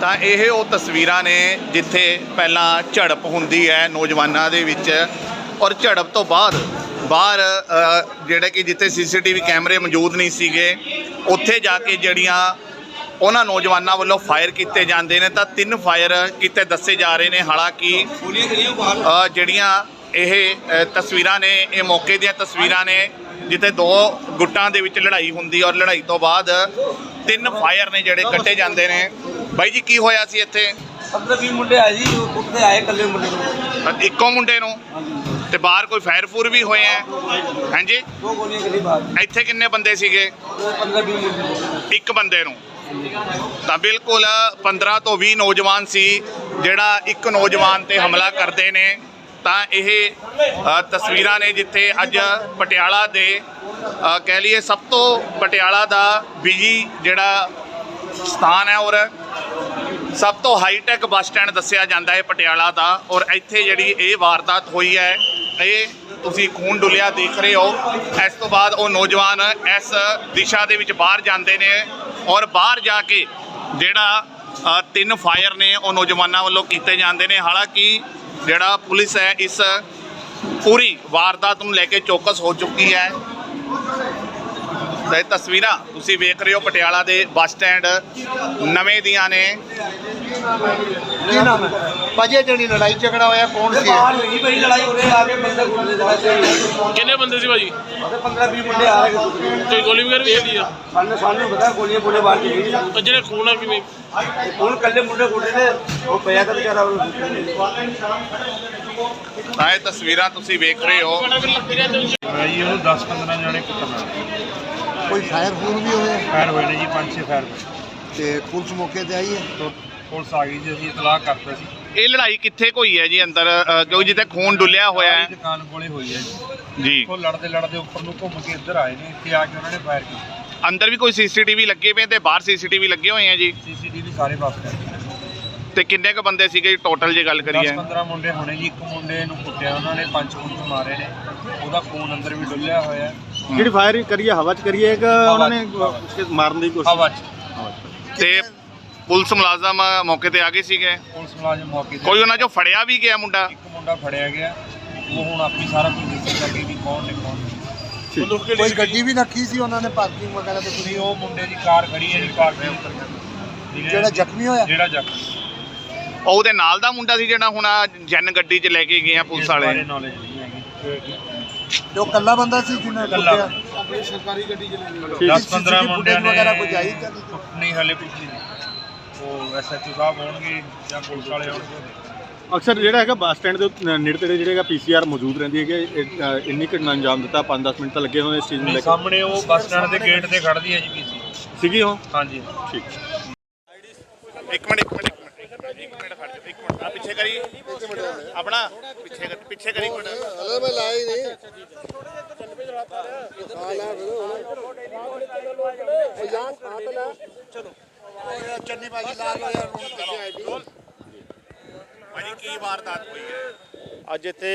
ਤਾਂ ਇਹ ਉਹ ਤਸਵੀਰਾਂ ਨੇ ਜਿੱਥੇ ਪਹਿਲਾਂ ਝੜਪ ਹੁੰਦੀ ਹੈ ਨੌਜਵਾਨਾਂ ਦੇ ਵਿੱਚ ਔਰ ਝੜਪ ਤੋਂ ਬਾਅਦ ਬਾਹਰ ਅ, ਜਿਹੜੇ ਕਿ ਜਿੱਥੇ ਸੀਸੀਟੀਵੀ ਕੈਮਰੇ ਮੌਜੂਦ ਨਹੀਂ ਸੀਗੇ ਉੱਥੇ ਜਾ ਕੇ ਜਿਹੜੀਆਂ ਉਹਨਾਂ ਨੌਜਵਾਨਾਂ ਵੱਲੋਂ ਫਾਇਰ ਕੀਤੇ ਜਾਂਦੇ ਨੇ ਤਾਂ ਤਿੰਨ ਫਾਇਰ ਕੀਤੇ ਦੱਸੇ ਜਾ ਰਹੇ ਨੇ। ਹਾਲਾਂਕਿ ਜਿਹੜੀਆਂ ਇਹ ਤਸਵੀਰਾਂ ਨੇ ਇਹ ਮੌਕੇ ਦੀਆਂ ਤਸਵੀਰਾਂ ਨੇ ਜਿੱਥੇ ਦੋ ਗੁੱਟਾਂ ਦੇ ਵਿੱਚ ਲੜਾਈ ਹੁੰਦੀ ਔਰ ਲੜਾਈ ਤੋਂ ਬਾਅਦ ਤਿੰਨ ਫਾਇਰ ਨੇ ਜਿਹੜੇ ਕੱਟੇ ਜਾਂਦੇ ਨੇ। ਬਾਈ ਜੀ ਕੀ ਹੋਇਆ ਸੀ ਇੱਥੇ? ਪੰਦਰਾਂ ਵੀਹ ਮੁੰਡੇ ਆਏ ਜੀ ਉੱਠਦੇ ਆਏ ਇਕੱਲੇ ਮੁੰਡੇ ਨੂੰ। ਇੱਕੋ ਮੁੰਡੇ ਨੂੰ? ਤੇ ਬਾਹਰ ਕੋਈ ਫਾਇਰ ਫੂਰ ਵੀ ਹੋਏ ਆ ਹਾਂਜੀ? ਦੋ ਗੋਲੀਆਂ ਗਲੀ ਬਾਹਰ। ਇੱਥੇ ਕਿੰਨੇ ਬੰਦੇ ਸੀਗੇ? ਉਹ ਪੰਦਰਾਂ ਵੀਹ ਮੁੰਡੇ ਇੱਕ ਬੰਦੇ ਨੂੰ। ਤਾਂ ਬਿਲਕੁਲ 15 ਤੋਂ 20 ਨੌਜਵਾਨ ਸੀ ਜਿਹੜਾ ਇੱਕ ਨੌਜਵਾਨ ਤੇ ਹਮਲਾ ਕਰਦੇ ਨੇ। ਤਾਂ ਇਹ ਤਸਵੀਰਾਂ ਨੇ ਜਿੱਥੇ ਅੱਜ ਪਟਿਆਲਾ ਦੇ ਕਹਿ ਲਈਏ ਸਭ ਤੋਂ ਪਟਿਆਲਾ ਦਾ ਬਿਜ਼ੀ ਜਿਹੜਾ ਸਥਾਨ ਹੈ ਔਰ ਸਭ ਤੋਂ ਹਾਈਟੈਕ ਬੱਸ ਸਟੈਂਡ ਦੱਸਿਆ ਜਾਂਦਾ ਹੈ ਪਟਿਆਲਾ ਦਾ ਔਰ ਇੱਥੇ ਜਿਹੜੀ ਇਹ ਵਾਰਦਾਤ ਹੋਈ ਹੈ, ਇਹ ਤੁਸੀਂ ਖੂਨ ਡੁੱਲਿਆ ਦੇਖ ਰਹੇ ਹੋ। ਇਸ ਤੋਂ ਬਾਅਦ ਉਹ ਨੌਜਵਾਨ ਇਸ ਦਿਸ਼ਾ ਦੇ ਵਿੱਚ ਬਾਹਰ ਜਾਂਦੇ ਨੇ ਔਰ ਬਾਹਰ ਜਾ ਕੇ ਜਿਹੜਾ ਤਿੰਨ ਫਾਇਰ ਨੇ ਉਹ ਨੌਜਵਾਨਾਂ ਵੱਲੋਂ ਕੀਤੇ ਜਾਂਦੇ ਨੇ। ਹਾਲਾਂਕਿ ਜਿਹੜਾ ਪੁਲਿਸ ਹੈ ਇਸ ਪੂਰੀ ਵਾਰਦਾਤ ਨੂੰ ਲੈ ਕੇ ਚੌਕਸ ਹੋ ਚੁੱਕੀ ਹੈ। ਤਾਂ ਇਹ ਤਸਵੀਰਾਂ ਤੁਸੀਂ ਵੇਖ ਰਹੇ ਹੋ ਪਟਿਆਲਾ ਦੇ ਬੱਸ ਸਟੈਂਡ ਨਵੇਂ ਦੀਆਂ ਨੇ। ਕੀ ਨਾਮ ਹੈ? ਭਾਜੀ ਇਹ ਜਿਹੜੀ ਲੜਾਈ ਝਗੜਾ ਹੋਇਆ ਕੌਣ ਸੀ? ਭਾਈ ਲੜਾਈ ਆ ਕੇ ਬੰਦੇ ਕਿੰਨੇ ਬੰਦੇ ਸੀ ਭਾਜੀ? ਉਹਦੇ 15 20 ਮੁੰਡੇ ਆ ਰਹੇ। ਕੋਈ ਗੋਲੀ ਵਗੈਰਾ ਵੀ ਚੱਲੀ ਆ? ਸਾਨੂੰ ਸਾਨੂੰ ਪਤਾ ਗੋਲੀਆਂ ਬੋਲੇ ਬਾਹਰ ਚਲੀ ਗਈ ਉਹ ਜਿਹੜੇ ਖੂਨ ਆ ਕਿਵੇਂ? ਹੁਣ ਕੱਲੇ ਮੁੰਡੇ ਗੁੱਟੇ ਨੇ ਉਹ ਪਿਆ ਤਾਂ ਵਿਚਾਰਾ ਤਾਂ ਇਹ ਤਸਵੀਰਾਂ ਤੁਸੀਂ ਵੇਖ ਰਹੇ ਹੋ। ਜੀ ਉਹਨੂੰ 10 15 ਜਣੇ ਕੁੱਟਣਾ ਕੋਈ ਫਾਇਰ ਫੂਰ ਵੀ ਹੋਇਆ? ਫਾਇਰ ਹੋਏ ਨੇ ਜੀ 5-6 ਫਾਇਰ ਹੋਏ। ਤੇ ਪੁਲਿਸ ਮੌਕੇ ਤੇ ਆਈ ਹੈ? ਤੋਂ ਪੁਲਿਸ ਆ ਗਈ ਜੀ ਅਸੀਂ ਇਤਲਾਹ ਕਰਤਾ ਸੀ ਇਹ ਲੜਾਈ ਕਿੱਥੇ ਕੋਈ ਹੈ ਜੀ ਅੰਦਰ? ਅ, ਕਿਉਂਕਿ ਜਿੱਥੇ ਖੂਨ ਡੁੱਲਿਆ ਹੋਇਆ ਸਾਰੀ ਹੈ ਦੁਕਾਨ ਕੋਲੇ ਹੋਈ ਹੈ ਜੀ। ਜੀ। ਉਹ ਲੜਦੇ ਲੜਦੇ ਉੱਪਰ ਨੂੰ ਘੁੰਮ ਕੇ ਇੱਧਰ ਆਏ ਨੇ ਇੱਥੇ ਆ ਕੇ ਉਹਨਾਂ ਨੇ ਫਾਇਰ ਕੀਤਾ। ਅੰਦਰ ਵੀ ਕੋਈ ਸੀਸੀਟੀਵੀ ਲੱਗੇ ਪਏ ਤੇ ਬਾਹਰ ਸੀਸੀਟੀਵੀ ਲੱਗੇ ਹੋਏ ਆ ਜੀ? ਸੀਸੀਟੀਵੀ ਸਾਰੇ ਪਾਸ ਕਰ ਤੇ ਕਿੰਨੇ ਕ ਬੰਦੇ ਸੀਗੇ ਟੋਟਲ ਜੇ ਗੱਲ ਕਰੀਏ? 10-15 ਮੁੰਡੇ ਹੋਣੇ ਜੀ ਇੱਕ ਮੁੰਡੇ ਨੂੰ ਕੁੱਟਿਆ ਉਹਨਾਂ ਨੇ ਪੰਜ ਪੁੰਚ ਮਾਰੇ ਨੇ। ਉਹਦਾ ਖੂਨ ਅੰਦਰ ਵੀ ਡੁੱਲਿਆ ਹੋਇਆ। ਹੈ ਜਿਹੜੀ ਫਾਇਰਿੰਗ ਕਰੀਏ ਹਵਾ 'ਚ ਕਰੀਏ ਕਿ ਉਹਨਾਂ ਨੇ ਮਾਰਨ ਦੀ ਕੋਸ਼ਿਸ਼ ਹਵਾ 'ਚ। ਤੇ ਪੁਲਿਸ ਮੁਲਾਜ਼ਮ ਮੌਕੇ ਤੇ ਆ ਗਏ ਸੀਗੇ? ਪੁਲਿਸ ਮੁਲਾਜ਼ਮ ਮੌਕੇ ਤੇ ਕੋਈ ਉਹਨਾਂ ਚੋਂ ਫੜਿਆ ਵੀ ਗਿਆ ਮੁੰਡਾ? ਇੱਕ ਮੁੰਡਾ ਫੜਿਆ ਗਿਆ। ਉਹ ਹੁਣ ਆਪੀ ਸਾਰਾ ਕੁਝ ਦੱਸੇਗਾ ਕਿ ਵੀ ਕੌਣ ਨੇ ਕੌਣ ਨਹੀਂ। ਕੋਈ ਗੱਡੀ ਵੀ ਰੱਖੀ ਸੀ ਉਹਨਾਂ ਨੇ ਪਾਰਕਿੰਗ ਵਗੈਰਾ ਤੇ ਤੁਸੀਂ ਉਹ ਮੁੰਡੇ ਦੀ ਕਾਰ ਖੜੀ ਹੈ ਜੀ ਪਾਰਕਿੰਗ ਜਿਹੜਾ ਜ਼ਖਮੀ ਹੋਇਆ? ਜਿਹੜਾ ਜ਼ਖਮੀ। ਉਹ ਉਹਦੇ ਨਾਲ ਦਾ ਮੁੰਡਾ ਸੀ ਜਿਹੜਾ ਹੁਣ ਜਨ ਗੱਡੀ 'ਚ ਲੈ ਕੇ ਗਏ ਆ ਪੁਲਿਸ ਵਾਲੇ? ਨੌਲੇਜ ਨਹੀਂ ਹੈਗੀ। ਤੇ ਉਹ ਕੱਲਾ ਬੰਦਾ ਸੀ ਜਿਹਨੇ ਇਕੱਲਾ। ਕੁੱਟਿਆ? ਆਪਣੀ ਸਰਕਾਰੀ ਗੱਡੀ ਚ ਲੈ ਲਈ 10-15 ਮੁੰਡਿਆਂ ਨੇ ਵਗੈਰਾ ਕੋਈ ਆਈ ਤਾਂ ਨਹੀਂ? ਨਹੀਂ ਹਲੇ ਕੁਝ ਨਹੀਂ। ਉਹ ਐਸਐਚਓ ਸਾਹਿਬ ਹੋਣਗੇ ਜਾਂ ਪੁਲਿਸ ਵਾਲੇ ਹੋਣਗੇ ਅਕਸਰ ਜਿਹੜਾ ਹੈਗਾ ਬੱਸ ਸਟੈਂਡ ਦੇ ਉੱਤੇ ਨੇੜੇ ਤੇੜੇ ਜਿਹੜਾ ਹੈਗਾ ਪੀਸੀਆਰ ਮੌਜੂਦ ਰਹਿੰਦੀ ਹੈ। ਕਿ ਇਹ, ਅ, ਇੰਨੀ ਘਟਨਾ ਅੰਜਾਮ ਦਿੱਤਾ 5-10 ਮਿੰਟ ਤਾਂ ਲੱਗੇ ਹੋਏ ਇਸ ਚੀਜ਼ ਨੂੰ ਲੈ ਕੇ। ਸਾਹਮਣੇ ਉਹ ਬੱਸ ਸਟੈਂਡ ਦੇ ਗੇਟ ਤੇ ਖੜਦੀ ਹੈ ਜੀ ਪੀਸੀ ਸੀਗੀ ਉਹ? ਹਾਂਜੀ। ਠੀਕ। ਇੱਕ ਮਿੰਟ ਇੱਕ ਮਿੰਟ ਇੱਕ ਮਿੰਟ ਇੱਕ ਮਿੰਟ ਇੱਕ ਮਿੰਟ ਖੜ ਜਾ ਇੱਕ ਮਿੰਟ। ਆ ਪਿੱਛੇ ਕਰੀ ਆਪਣਾ ਪਿੱਛੇ ਕਰ- ਪਿੱਛੇ ਕਰੀ ਇੱਕ ਮਿੰਟ ਹਲੇ ਮੈਂ ਲਾਈ ਨਹੀਂ। ਹਾਂ ਲਾ ਫਿਰ। ਯਾਰ ਸਾਥ ਲੈ। ਚਲੋ। ਚੰਨੀ ਬਾਜੀ ਲਾ ਲੋ ਯਾਰ ਹੁਣ ਕਿੱਥੇ ਆਈ ਦੀ ਭਾਜੀ ਕੀ ਵਾਰਦਾਤ ਹੋਈ ਹੈ? ਅੱਜ ਇੱਥੇ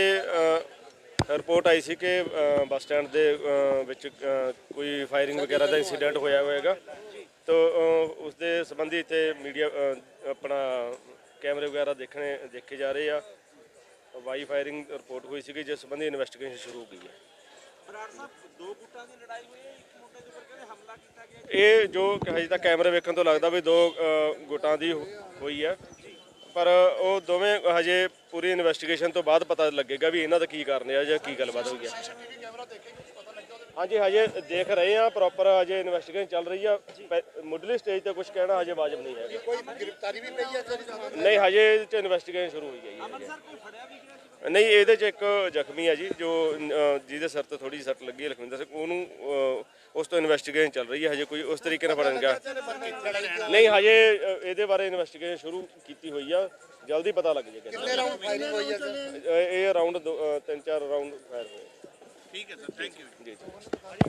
ਰਿਪੋਰਟ ਆਈ ਸੀ ਕਿ ਬੱਸ ਸਟੈਂਡ ਦੇ ਵਿੱਚ ਕੋਈ ਫਾਇਰਿੰਗ ਵਗੈਰਾ ਦਾ ਇਨਸੀਡੈਂਟ ਹੋਇਆ ਹੋਵੇਗਾ ਤੋ ਉਸ ਦੇ ਸੰਬੰਧੀ ਇੱਥੇ ਮੀਡੀਆ ਆਪਣਾ ਕੈਮਰੇ ਵਗੈਰਾ ਦੇਖਣੇ ਦੇਖੇ ਜਾ ਰਹੇ ਆ। ਵਾਈ ਫਾਇਰਿੰਗ ਰਿਪੋਰਟ ਹੋਈ ਸੀਗੀ ਜਿਸ ਸੰਬੰਧੀ ਇਨਵੈਸਟੀਗੇਸ਼ਨ ਸ਼ੁਰੂ ਹੋ ਗਈ ਹੈ। ਇਹ ਜੋ ਹਜੇ ਤੱਕ ਕੈਮਰੇ ਵੇਖਣ ਤੋਂ ਲੱਗਦਾ ਵੀ ਦੋ ਗੁੱਟਾਂ ਦੀ ਹੋਈ ਹੈ। ਪਰ ਉਹ ਦੋਵੇਂ ਹਜੇ ਪੂਰੀ ਇਨਵੈਸਟੀਗੇਸ਼ਨ ਤੋਂ ਬਾਅਦ ਪਤਾ ਲੱਗੇਗਾ ਵੀ ਇਹਨਾਂ ਦਾ ਕੀ ਕਾਰਨ ਹੈ ਜਾਂ ਕੀ ਗੱਲਬਾਤ ਹੋਈ ਹੈ। ਹਾਂਜੀ ਹਜੇ ਦੇਖ ਰਹੇ ਆ ਪ੍ਰੋਪਰ ਹਜੇ ਇਨਵੈਸਟੀਗੇਸ਼ਨ ਚੱਲ ਰਹੀ ਆ। ਪੈ- ਮੁੱਢਲੀ ਸਟੇਜ ਤੇ ਕੁਝ ਕਹਿਣਾ ਹਜੇ ਵਾਜਬ ਨਹੀਂ ਹੈ ਕੋਈ ਗ੍ਰਿਫਤਾਰੀ ਵੀ ਪਈ ਹੈ ਤੇਰੀ ਨਹੀਂ ਹਜੇ ਇਹਦੇ ਚ ਇਨਵੈਸਟੀਗੇਸ਼ਨ ਸ਼ੁਰੂ ਹੋਈ ਹੈ ਜੀ। ਨਹੀਂ ਇਹਦੇ ਚ ਇੱਕ ਜ਼ਖਮੀ ਹੈ ਜੀ ਜੋ ਅ, ਜਿਹਦੇ ਸਿਰ ਤੇ ਥੋੜੀ ਸੱਟ ਲੱਗੀ ਹੈ ਲਖਵਿੰਦਰ ਸਿੰਘ। ਉਹਨੂੰ ਅ, ਉਸ ਤੋਂ ਇਨਵੈਸਟੀਗੇਸ਼ਨ ਚੱਲ ਰਹੀ ਹੈ ਹਜੇ ਕੋਈ ਉਸ ਤਰੀਕੇ ਨਾਲ ਫੜਨ ਗਿਆ। ਨਹੀਂ ਹਜੇ ਅ, ਇਹਦੇ ਬਾਰੇ ਇਨਵੈਸਟੀਗੇਸ਼ਨ ਸ਼ੁਰੂ ਕੀਤੀ ਹੋਈ ਆ। ਜਲਦੀ ਪਤਾ ਲੱਗ ਜਾਏਗਾ ਕਿੰਨੇ ਰਾਉਂਡ ਫਾਇਰਿੰਗ ਹੋਈ ਹੈ ਸਰ ਇਹ ਅਰਾਊਂਡ ਤਿੰਨ ਚਾਰ ਰਾਊਂਡ ਫਾਇਰ ਹੋਏ ਠੀਕ ਹੈ ਸਰ ਥੈਂਕ ਯੂ ਜੀ ਜੀ